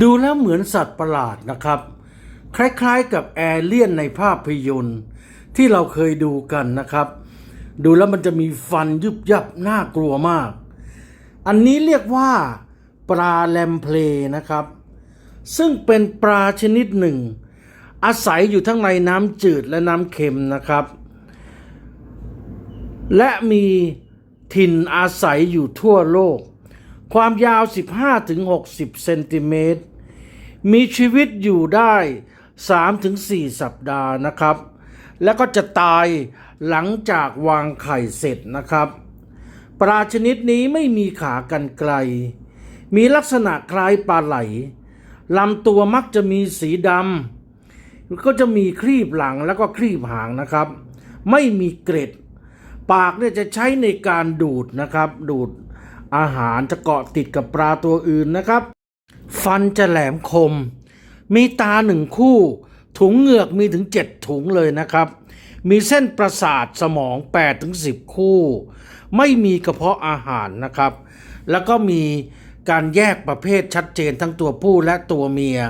ดูแล้วเหมือนสัตว์ประหลาดนะครับ คล้ายๆกับแอเลี่ยนในภาพยนตร์ ที่เราเคยดูกันนะครับ ดูแล้วมันจะมีฟันยุบยับน่ากลัวมาก อันนี้เรียกว่า ปลาแลมเพลนะครับ ซึ่งเป็นปลาชนิดหนึ่ง อาศัยอยู่ทั้งในน้ำจืดและน้ำเค็มนะครับ และมีถิ่นอาศัยอยู่ทั่วโลก ความยาว 15-60 เซนติเมตร มีชีวิตอยู่ได้ 3-4 สัปดาห์นะครับ แล้วก็จะตายหลังจากวางไข่เสร็จนะครับ ปลาชนิดนี้ไม่มีขากรรไกรมีลักษณะคล้ายปลาไหลลำตัวมักจะมีสีดำก็จะมีครีบหลังแล้วก็ครีบหางนะครับ ไม่มีเกร็ด ปากเนี่ยจะใช้ในการดูดนะครับ ดูด อาหารจะเกาะติดกับปลาตัวอื่นนะครับ ฟันจะแหลมคม มีตาหนึ่งคู่ ถุงเหงือกมีถึง 7 ถุงเลยนะครับ มีเส้นประสาทสมอง8ถึง10คู่ ไม่มีกระเพาะอาหารนะครับ แล้วก็มีการแยกประเภทชัดเจนทั้งตัวผู้และตัวเมีย